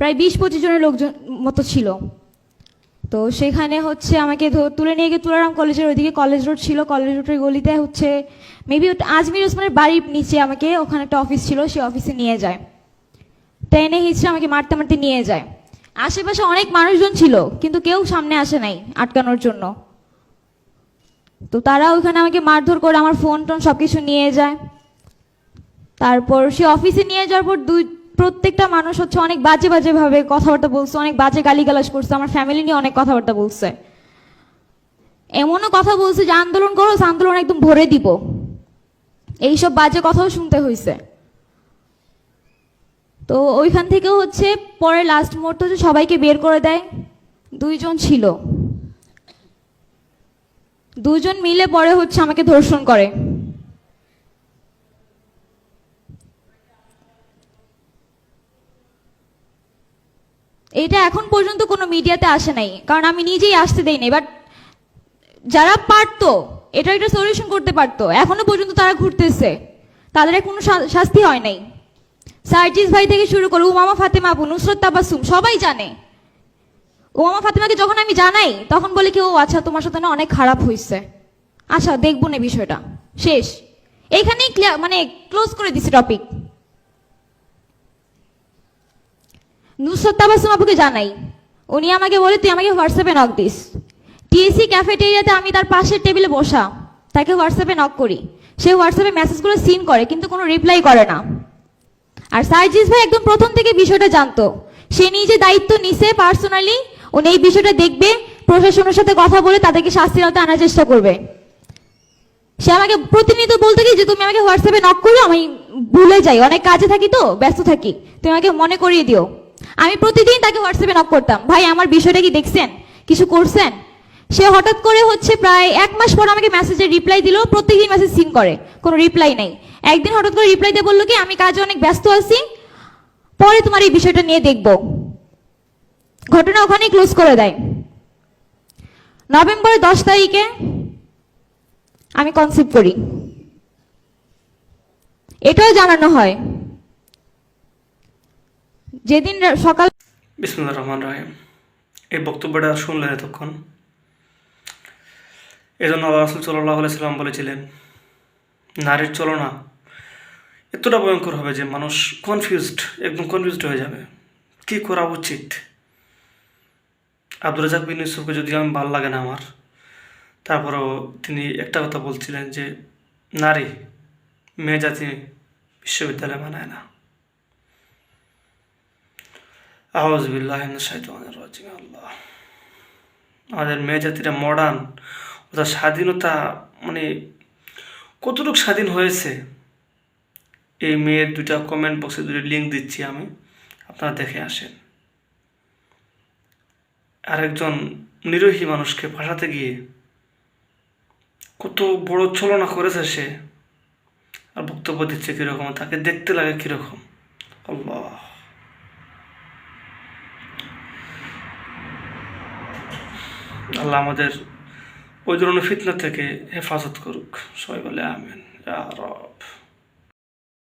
প্রায় বিশ পঁচিশ জনের লোকজন মতো ছিল। তো সেখানে হচ্ছে আমাকে তুলে নিয়ে গিয়ে তুলারাম কলেজের ওইদিকে কলেজ রোড ছিল, কলেজ রোডের গলিতে হচ্ছে মেবি আজমির ওসমানের বাড়ির নিচে আমাকে ওখানে একটা অফিস ছিল সেই অফিসে নিয়ে যায়। ট্রেনে হিচড়ে আমাকে মারতে মারতে নিয়ে যায়। আশেপাশে অনেক মানুষজন ছিল, কিন্তু কেউ সামনে আসে নাই আটকানোর জন্য। তো তারা ওইখানে আমাকে মারধর করে আমার ফোন টোন সব কিছু নিয়ে যায়। তারপর সে অফিসে নিয়ে যাওয়ার পর দুই প্রত্যেকটা মানুষ হচ্ছে অনেক বাজে বাজে ভাবে কথাবার্তা বলছে, অনেক বাজে গালিগালাজ করছে, আমার ফ্যামিলি নিয়ে অনেক কথাবার্তা বলছে। এমনও কথা বলছে যে, আন্দোলন করো আন্দোলন একদম ভরে দিব। এইসব বাজে কথাও শুনতে হয়েছে তো ওইখান থেকেও হচ্ছে পরে লাস্ট মুহূর্তে হচ্ছে সবাইকে বের করে দেয়। দুইজন ছিল। দুজন মিলে পরে হচ্ছে আমাকে ধর্ষণ করে। এটা এখন পর্যন্ত কোনো মিডিয়াতে আসে নাই। কারণ আমি নিজেই আসতে দেই নাই বাট যারা পারতো, এটা একটা সলিউশন করতে পারতো। এখনও পর্যন্ত তারা ঘুরতেছে। তাদের কোনো শাস্তি হয় নাই। সার্জিস ভাই থেকে শুরু করে উমামা ফাতেমা আপু নুসরত তাবাসুম, সবাই জানে। উমামা ফাতেমাকে যখন আমি জানাই, তখন বলে কি, ও আচ্ছা তোমার সাথে না অনেক খারাপ হয়েছে আচ্ছা দেখব না বিষয়টা। শেষ। ক্লিয়ার মানে ক্লোজ করে দিছি টপিক নুসরত তাবাসুম আপুকে জানাই। উনি আমাকে বলে, তুই আমাকে হোয়াটসঅ্যাপে নক দিস। টিএসসি ক্যাফেটেরিয়াতে আমি তার পাশের টেবিলে বসা, তাকে হোয়াটসঅ্যাপে নক করি। সে হোয়াটসঅ্যাপে মেসেজগুলো সিন করে, কিন্তু কোনো রিপ্লাই করে না। আর সার্জিস ভাই একদম প্রথম থেকে বিষয়টা জানতো। সে নিজে দায়িত্ব নিছে পার্সোনালি উনি এই বিষয়টা দেখবে, প্রশাসনের সাথে কথা বলে তাদেরকে শাস্তির আওতায় আনার চেষ্টা করবে। সে আমাকে প্রতিনিয়ত বলতে কি, যে তুমি আমাকে হোয়াটসঅ্যাপে নক করো, আমি ভুলে যাই। অনেক কাজে থাকি তো, ব্যস্ত থাকি। তুমি আমাকে মনে করিয়ে দিও। আমি প্রতিদিন তাকে হোয়াটসঅ্যাপে নক করতাম। ভাই, আমার বিষয়টা কি দেখছেন? কিছু করছেন? সে হঠাৎ করে হচ্ছে প্রায় এক মাস পর আমাকে মেসেজের রিপ্লাই দিল, প্রত্যেকদিন মেসেজ সিন করে, কোনো রিপ্লাই নেই। একদিন হঠাৎ করে রিপ্লাই দিয়ে বলল কি, আমি কাজে অনেক ব্যস্ত আছি, পরে তোমার এই বিষয়টা নিয়ে দেখব। ঘটনা ওখানেই ক্লোজ করে দেয়। নভেম্বরের দশ তারিখে আমি কনসিভ করি। এটাও জানানো হয়। যেদিন সকাল বিসমুল্লাহ রহমান রাহিম। এই বক্তব্যটা শুনলেন এতক্ষণ। এই জন্য আল্লাহ রাসুল সাল্লাহ সাল্লাম বলেছিলেন, নারীর চলনা এতটা ভয়ঙ্কর হবে যে মানুষ কনফিউজড একদম কনফিউজড হয়ে যাবে। কি করা উচিত? আব্দুল রাজাক বিন ইউসুফকে যদি আমি ভালো লাগে না আমার, তারপরেও তিনি একটা কথা বলছিলেন যে, নারী মেয়ে জাতি বিশ্ববিদ্যালয় মানায় না। আল্লাহ। আমাদের মেয়ে জাতিরা মডার্ন ওদের স্বাধীনতা মানে কতটুকু স্বাধীন হয়েছে? এই মেয়ের দুটা কমেন্ট বক্সে দুটো লিঙ্ক দিচ্ছি আমি, আপনারা দেখে আসেন। আরেকজন নিরোহী মানুষকে ভাসাতে গিয়ে কত বড় ছলনা করেছে সে। আর বক্তব্য দিচ্ছে কীরকম, তাকে দেখতে লাগে কীরকম। আল্লাহ। আল্লাহ আমাদের ওই ধরনের ফিতনা থেকে হেফাজত করুক। সবাই বলে আমেন। রব।